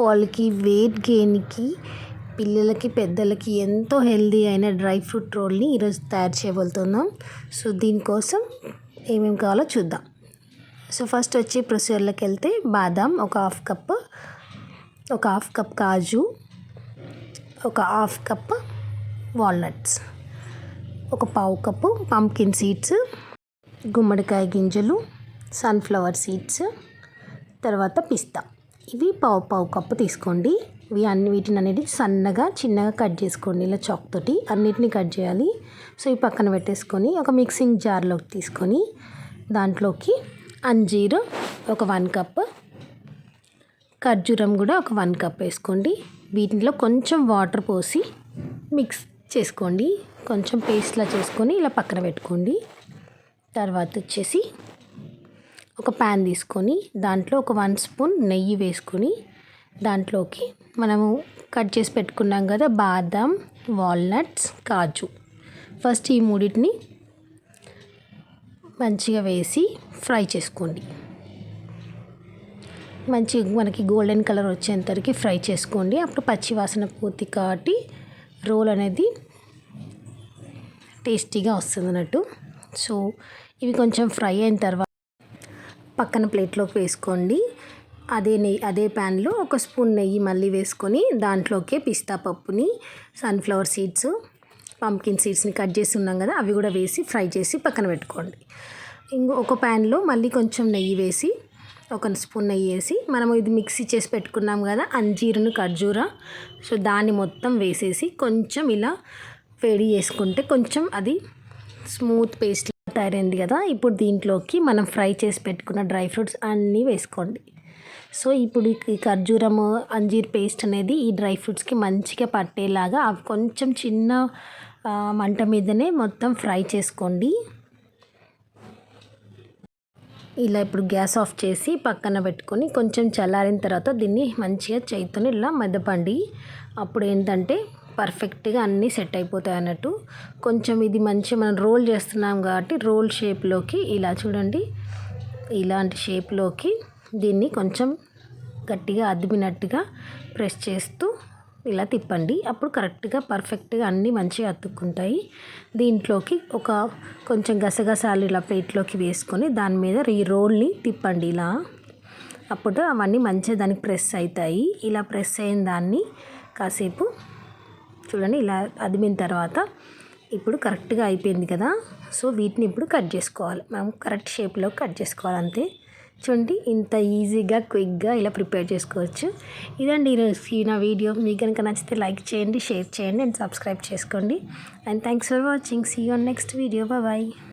వాళ్ళకి వెయిట్ గెయిన్కి పిల్లలకి పెద్దలకి ఎంతో హెల్దీ అయిన డ్రై ఫ్రూట్ రోల్ని ఈరోజు తయారు చేయబోతున్నాం. సో దీనికోసం ఏమేమి కావాలో చూద్దాం. సో ఫస్ట్ వచ్చి ప్రొసీజర్లోకి వెళ్తే బాదాం ఒక హాఫ్ కప్ ఒక హాఫ్ కప్ కాజు ఒక హాఫ్ కప్ వాల్నట్స్ ఒక పావు కప్పు పంకిన్ సీడ్స్ గుమ్మడికాయ గింజలు సన్ఫ్లవర్ సీడ్స్ తర్వాత పిస్తా. ఇవి పావు పావు కప్పు తీసుకోండి. ఇవి అన్ని వీటిని అనేది సన్నగా చిన్నగా కట్ చేసుకోండి ఇలా చాక్ తోటి. అన్నిటిని కట్ చేయాలి. సో ఈ పక్కన పెట్టేసుకొని ఒక మిక్సింగ్ జార్లోకి తీసుకొని దాంట్లోకి అంజీరు ఒక వన్ కప్ ఖర్జూరం కూడా ఒక వన్ కప్ వేసుకోండి. వీటిలో కొంచెం వాటర్ పోసి మిక్స్ చేసుకోండి. కొంచెం పేస్ట్లా చేసుకొని ఇలా పక్కన పెట్టుకోండి. తర్వాత వచ్చేసి ఒక ప్యాన్ తీసుకొని దాంట్లో ఒక వన్ స్పూన్ నెయ్యి వేసుకొని దాంట్లోకి మనము కట్ చేసి పెట్టుకున్నాం కదా బాదం వాల్నట్స్ కాజు. ఫస్ట్ ఈ మూడింటిని మంచిగా వేసి ఫ్రై చేసుకోండి. మంచి మనకి గోల్డెన్ కలర్ వచ్చేంతవరకు ఫ్రై చేసుకోండి. అప్పుడు పచ్చి వాసన పూర్తి కాబట్టి రోల్ అనేది టేస్టీగా వస్తుంది అన్నట్టు. సో ఇవి కొంచెం ఫ్రై అయిన తర్వాత పక్కన ప్లేట్లోకి వేసుకోండి. అదే నెయ్యి అదే ప్యాన్లో ఒక స్పూన్ నెయ్యి మళ్ళీ వేసుకొని దాంట్లోకే పిస్తా పప్పుని సన్ఫ్లవర్ సీడ్స్ పంకిన్ సీడ్స్ని కట్ చేసి ఉన్నాం కదా అవి కూడా వేసి ఫ్రై చేసి పక్కన పెట్టుకోండి. ఇంకో ఒక ప్యాన్లో మళ్ళీ కొంచెం నెయ్యి వేసి ఒక స్పూన్ నెయ్యి వేసి మనం ఇది మిక్సీ చేసి పెట్టుకున్నాం కదా అంజీరును ఖర్జూర. సో దాన్ని మొత్తం వేసేసి కొంచెం ఇలా వేడి చేసుకుంటే కొంచెం అది స్మూత్ పేస్ట్ తయారైంది కదా ఇప్పుడు దీంట్లోకి మనం ఫ్రై చేసి పెట్టుకున్న డ్రై ఫ్రూట్స్ అన్నీ వేసుకోండి. సో ఇప్పుడు ఈ ఖర్జూరము అంజీర్ పేస్ట్ అనేది ఈ డ్రై ఫ్రూట్స్కి మంచిగా పట్టేలాగా అవి కొంచెం చిన్న మంట మీదనే మొత్తం ఫ్రై చేసుకోండి. ఇలా ఇప్పుడు గ్యాస్ ఆఫ్ చేసి పక్కన పెట్టుకొని కొంచెం చల్లారిన తర్వాత దీన్ని మంచిగా చేతితో ఇలా మెదపండి. అప్పుడు ఏంటంటే పర్ఫెక్ట్గా అన్నీ సెట్ అయిపోతాయి అన్నట్టు. కొంచెం ఇది మంచి మనం రోల్ చేస్తున్నాం కాబట్టి రోల్ షేప్లోకి ఇలా చూడండి. ఇలాంటి షేప్లోకి దీన్ని కొంచెం గట్టిగా అద్దిమినట్టుగా ప్రెస్ చేస్తూ ఇలా తిప్పండి. అప్పుడు కరెక్ట్గా పర్ఫెక్ట్గా అన్నీ మంచిగా అతుక్కుంటాయి. దీంట్లోకి ఒక కొంచెం గసగసాలు ఇలా ప్లేట్లోకి వేసుకొని దాని మీద ఈ రోల్ని తిప్పండి ఇలా. అప్పుడు అవన్నీ మంచిగా దానికి ప్రెస్ అవుతాయి. ఇలా ప్రెస్ అయిన దాన్ని కాసేపు చూడండి ఇలా అదిమిన తర్వాత ఇప్పుడు కరెక్ట్గా అయిపోయింది కదా. సో వీటిని ఇప్పుడు కట్ చేసుకోవాలి. మనం కరెక్ట్ షేప్లో కట్ చేసుకోవాలి అంతే. చూడండి ఇంత ఈజీగా క్విక్గా ఇలా ప్రిపేర్ చేసుకోవచ్చు. ఇదండి ఈరోజు నా వీడియో. మీకు కనుక నచ్చితే లైక్ చేయండి షేర్ చేయండి అండ్ సబ్స్క్రైబ్ చేసుకోండి. And thanks for watching. See on next video bye